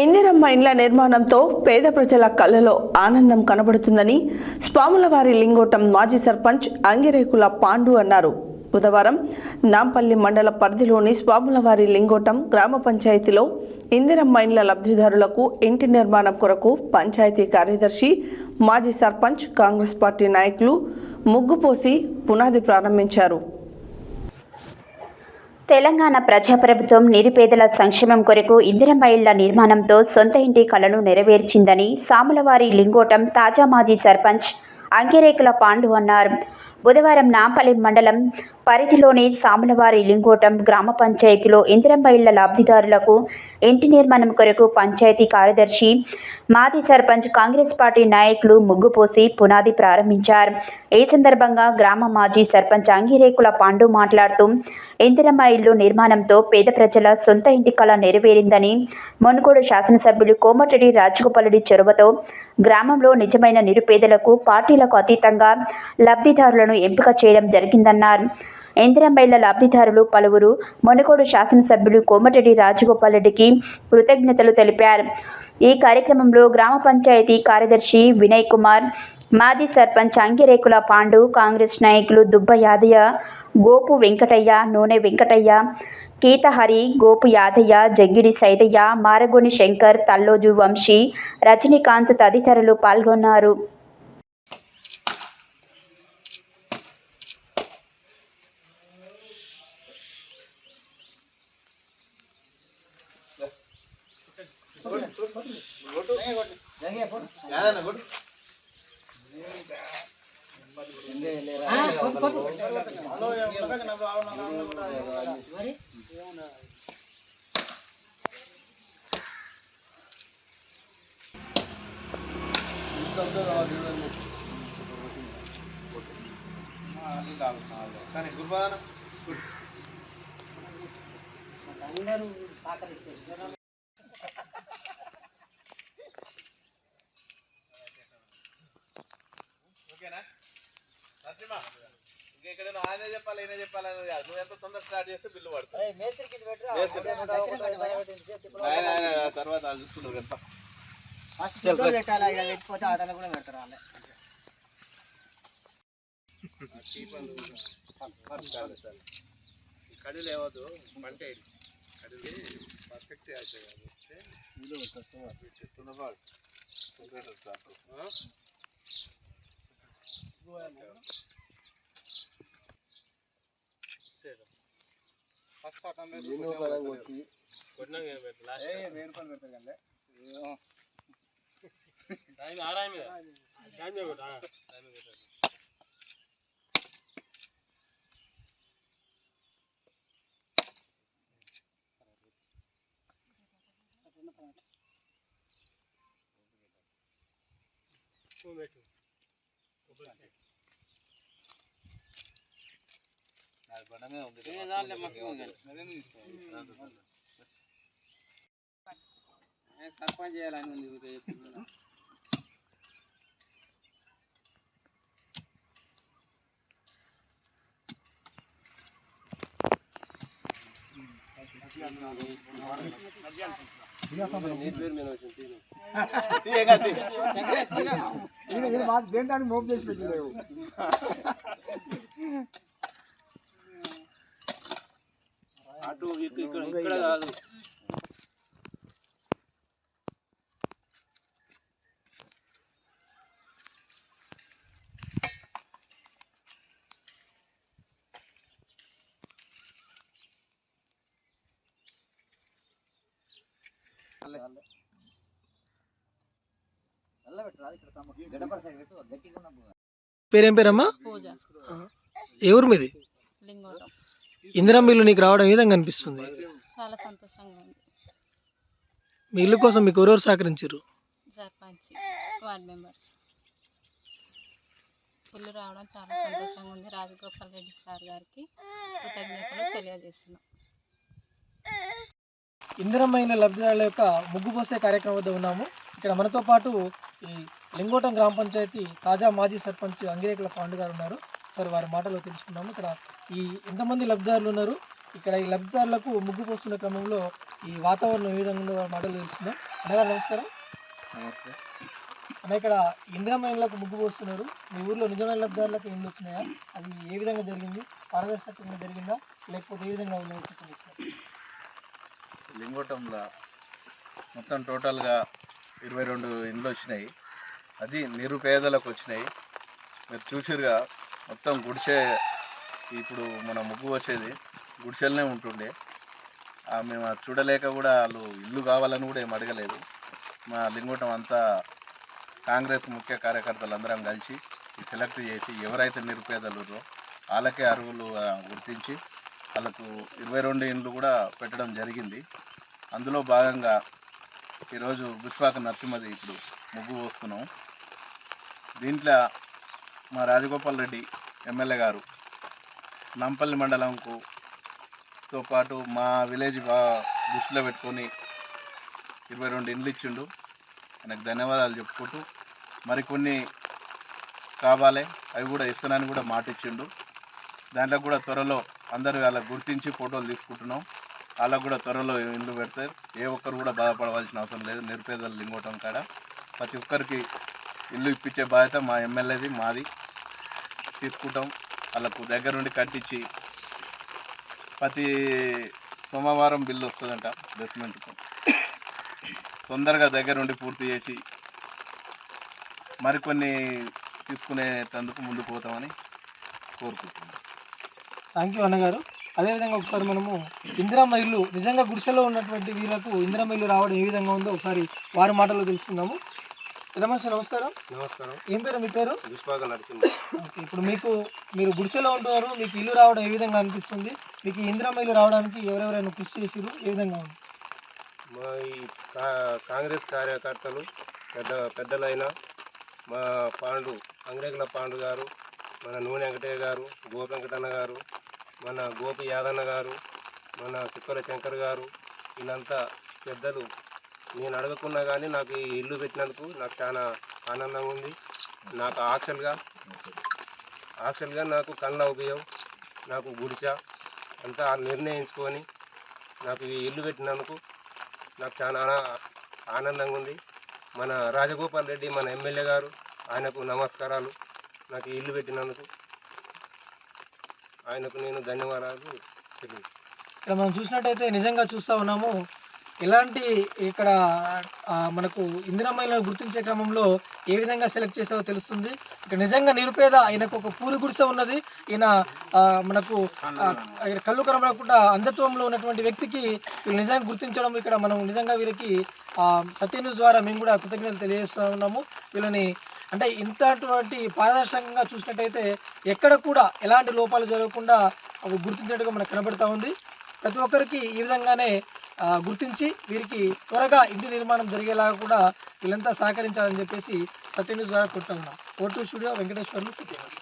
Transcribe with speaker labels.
Speaker 1: ఇందిరమ్మ ఇండ్ల నిర్మాణంతో పేద ప్రజల కళ్ళలో ఆనందం కనబడుతుందని స్వాములవారి లింగోటం మాజీ సర్పంచ్ అంగిరేకుల పాండు అన్నారు. బుధవారం నాంపల్లి మండల పరిధిలోని స్వాములవారి లింగోటం గ్రామ పంచాయతీలో ఇందిరమ్మ ఇండ్ల లబ్ధిదారులకు ఇంటి నిర్మాణం కొరకు పంచాయతీ కార్యదర్శి మాజీ సర్పంచ్ కాంగ్రెస్ పార్టీ నాయకులు ముగ్గుపోసి పునాది ప్రారంభించారు.
Speaker 2: తెలంగాణ ప్రజాప్రభుత్వం నిరుపేదల సంక్షేమం కొరకు ఇందిరమ్మ ఇళ్ళ నిర్మాణంతో సొంత ఇంటి కలను నెరవేర్చిందని సాములవారి లింగోటం తాజా మాజీ సర్పంచ్ అంకిరేకుల పాండు అన్నారు. బుధవారం నాంపల్లి మండలం పరిధిలోని సాములవారి లింగోటం గ్రామ పంచాయతీలో ఇందిరమ్మ ఇళ్ళ లబ్ధిదారులకు ఇంటి నిర్మాణం కొరకు పంచాయతీ కార్యదర్శి మాజీ సర్పంచ్ కాంగ్రెస్ పార్టీ నాయకులు ముగ్గుపోసి పునాది ప్రారంభించారు. ఈ సందర్భంగా గ్రామ మాజీ సర్పంచ్ అంగిరేకుల పాండు మాట్లాడుతూ ఇందిరమ్మ ఇల్లు నిర్మాణంతో పేద ప్రజల సొంత ఇంటి కళ నెరవేరిందని మునుగోడు శాసనసభ్యులు కోమటిరెడ్డి రాజగోపాలుడి చొరవతో గ్రామంలో నిజమైన నిరుపేదలకు పార్టీలకు అతీతంగా లబ్ధిదారులను ఎంపిక చేయడం జరిగిందన్నారు. ఇందిరమ్మైళ్ళ లబ్ధిదారులు పలువురు మునుగోడు శాసనసభ్యులు కోమటిరెడ్డి రాజగోపాల్ రెడ్డికి కృతజ్ఞతలు తెలిపారు. ఈ కార్యక్రమంలో గ్రామ పంచాయతీ కార్యదర్శి వినయ్ కుమార్ మాజీ సర్పంచ్ అంగిరేకుల పాండు కాంగ్రెస్ నాయకులు దుబ్బ యాదయ్య గోపు వెంకటయ్య నూనె వెంకటయ్య కీతహరి గోపు యాదయ్య జగ్గిడి సైదయ్య మారగోని శంకర్ తల్లోజు వంశీ రజనీకాంత్ తదితరులు పాల్గొన్నారు.
Speaker 3: కానీ గురుపాదన ఓకేనా? నరసింహ ఇంకా ఇక్కడ నువ్వు ఆయనే చెప్పాలి ఈయన చెప్పాలి అనేది కాదు. నువ్వు ఎంత తొందర స్టార్ట్ చేస్తే బిల్లు పడుతుంది. తర్వాత వాళ్ళు చూసుకున్నారు కదా.
Speaker 4: పెట్టాలి ఇలా పెట్టిపోతే ఆటలు కూడా పెడతారు వాళ్ళే?
Speaker 3: కడిలు ఏమవుతు పంట కడిలు పర్ఫెక్ట్ అవుతాయి కాబట్టి వీళ్ళు కస్టమర్ తునబాడు
Speaker 4: సర్పంచ్ చేయాలని ఉంది ఊరికే చెప్తున్నా.
Speaker 3: అటు ఇక్కడ ఇక్కడ కాదు
Speaker 5: పేరేం పేరమ్మా? ఊరు మీది?
Speaker 6: లింగోటం.
Speaker 5: ఇందిరా ఇల్లు నీకు రావడం విధంగా అనిపిస్తుంది?
Speaker 6: చాలా సంతోషంగా ఉంది.
Speaker 5: మీ ఇల్లు కోసం మీకు ఎవరెవరు సహకరించారు?
Speaker 6: Sarpanch ward members. ఇల్లు రావడం చాలా సంతోషంగా ఉంది. రాజగోపాల్ రెడ్డి సార్ గారికి కృతజ్ఞతలు తెలియజేస్తున్నాం.
Speaker 5: ఇందిరమ్మైన లబ్ధిదారుల యొక్క ముగ్గు పోసే కార్యక్రమం వద్ద ఉన్నాము. ఇక్కడ మనతో పాటు ఈ లింగోటం గ్రామ పంచాయతీ తాజా మాజీ సర్పంచ్ అంగిరేకుల పాండు గారు ఉన్నారు. సార్ వారి మాటలో తెలుసుకున్నాము ఇక్కడ ఈ ఎంతమంది లబ్ధిదారులు ఉన్నారు. ఇక్కడ ఈ లబ్ధిదారులకు ముగ్గు పోస్తున్న క్రమంలో ఈ వాతావరణం ఏ విధంగా మాటలు తెలుస్తుందో అన్నగారు నమస్కారం.
Speaker 3: నమస్తే.
Speaker 5: అన్న ఇక్కడ ఇందిరామయంలకు ముగ్గు పోస్తున్నారు. మీ ఊర్లో నిజమైన లబ్ధిదారులకు ఏం వచ్చినాయా? అది ఏ విధంగా జరిగింది? పారదర్శకంగా జరిగిందా? లేకపోతే ఏ విధంగా ఉందో చెప్పండి ఒకసారి.
Speaker 3: లింగోటంలో మొత్తం టోటల్గా ఇరవై రెండు ఇండ్లు వచ్చినాయి. అది నిరుపేదలకు వచ్చినాయి. మీరు చూసిరుగా మొత్తం గుడిసె ఇప్పుడు మన ముగ్గు వచ్చేది. గుడిసెలనే ఉంటుండే. మేము అది చూడలేక కూడా వాళ్ళు ఇల్లు కావాలని కూడా ఏం అడగలేదు. మా లింగోటం అంతా కాంగ్రెస్ ముఖ్య కార్యకర్తలు అందరం కలిసి సెలెక్ట్ చేసి ఎవరైతే నిరుపేదలు వాళ్ళకే అర్హులు గుర్తించి వాళ్ళకు ఇరవై రెండు ఇండ్లు కూడా పెట్టడం జరిగింది. అందులో భాగంగా ఈరోజు విశ్వాక నరసింహది ఇప్పుడు ముగ్గు పోస్తున్నాం. దీంట్లో మా రాజగోపాల్ రెడ్డి ఎమ్మెల్యే గారు నంపల్లి మండలంకు తో పాటు మా విలేజ్ బా దృష్టిలో పెట్టుకొని ఇరవై రెండు ఇండ్లు ఇచ్చిండు. ఆయనకు ధన్యవాదాలు చెప్పుకుంటూ మరికొన్ని కావాలి అవి కూడా ఇస్తానని కూడా మాట ఇచ్చిండు దాంట్లో కూడా త్వరలో అందరూ అలా గుర్తించి ఫోటోలు తీసుకుంటున్నాం. వాళ్ళకు కూడా త్వరలో ఇండ్లు పెడతారు. ఏ ఒక్కరు కూడా బాధపడవలసిన అవసరం లేదు. నిరుపేదలు లింగోటం కాడ ప్రతి ఒక్కరికి ఇల్లు ఇప్పించే బాధ్యత మా ఎమ్మెల్యేది మాది. తీసుకుంటాం. వాళ్ళకు దగ్గరుండి కట్టించి ప్రతి సోమవారం బిల్లు వస్తుందంట బేస్మెంట్కు తొందరగా దగ్గరుండి పూర్తి చేసి మరికొన్ని తీసుకునేటందుకు ముందుకు పోతామని కోరుకుంటున్నాం.
Speaker 5: థ్యాంక్ యూ అన్నగారు అదేవిధంగా ఒకసారి మనము ఇందిరమ్మ ఇల్లు నిజంగా గుడిసెలో ఉన్నటువంటి వీళ్ళకు ఇందిరమ్మ ఇల్లు రావడం ఏ విధంగా ఉందో ఒకసారి వారి మాటల్లో తెలుసుకుందాము. రమేష్ నమస్కారం.
Speaker 7: నమస్కారం.
Speaker 5: ఏం పేరు మీ పేరు? ఓకే ఇప్పుడు మీకు మీరు గుడిసెలో ఉంటున్నారు మీకు ఇల్లు రావడం ఏ విధంగా అనిపిస్తుంది? మీకు ఇందిరమ్మ ఇల్లు రావడానికి ఎవరెవరైనా కృషి చేసిరు ఏ విధంగా ఉంది?
Speaker 7: మా ఈ కాంగ్రెస్ కార్యకర్తలు పెద్ద పెద్దలైన మా పాండు అంగ్రేకుల పాండు గారు మన నూనె వెంకటయ్య గారు గోపి వెంకటన్న గారు మన గోపి యాదన్న గారు మన సుక్కల శంకర్ గారు వీళ్ళంతా పెద్దలు. నేను అడగకున్నా కానీ నాకు ఈ ఇల్లు పెట్టినందుకు నాకు చాలా ఆనందంగా ఉంది. నాకు ఆక్షల్గా ఆక్షల్గా నాకు కళ్ళ ఉపయోగం నాకు గుడిచ అంతా నిర్ణయించుకొని నాకు ఈ ఇల్లు పెట్టినందుకు నాకు చాలా ఆనందంగా ఉంది. మన రాజగోపాల్ రెడ్డి మన ఎమ్మెల్యే గారు ఆయనకు నమస్కారాలు. నాకు ఇల్లు పెట్టినందుకు ఆయనకు నేను ధన్యవాదాలు తెలియదు
Speaker 5: ఇక్కడ మనం చూసినట్టయితే నిజంగా చూస్తూ ఉన్నాము ఎలాంటి ఇక్కడ మనకు ఇందిరమ్మాయిలను గుర్తించే క్రమంలో ఏ విధంగా సెలెక్ట్ చేస్తారో తెలుస్తుంది. ఇక్కడ నిజంగా నిరుపేద ఆయనకు ఒక పూరి గుడిసె ఉన్నది. ఈయన మనకు కళ్ళు కనబడకుండా అంధత్వంలో ఉన్నటువంటి వ్యక్తికి వీళ్ళు నిజంగా గుర్తించడం ఇక్కడ మనం నిజంగా వీరికి సత్య న్యూస్ ద్వారా మేము కూడా కృతజ్ఞతలు తెలియజేస్తూ ఉన్నాము. వీళ్ళని అంటే ఇంతటువంటి పారదర్శకంగా చూసినట్టయితే ఎక్కడ కూడా ఎలాంటి లోపాలు జరగకుండా గుర్తించినట్టుగా మనకు కనబడతా ఉంది. ప్రతి ఒక్కరికి ఈ విధంగానే గుర్తించి వీరికి త్వరగా ఇంటి నిర్మాణం జరిగేలాగా కూడా వీళ్ళంతా సహకరించాలని చెప్పేసి సత్యన్యూస్ ద్వారా కొడుతూ ఉన్నాం. ఓటు స్టూడియో వెంకటేశ్వర్లు సత్యన్యూస్.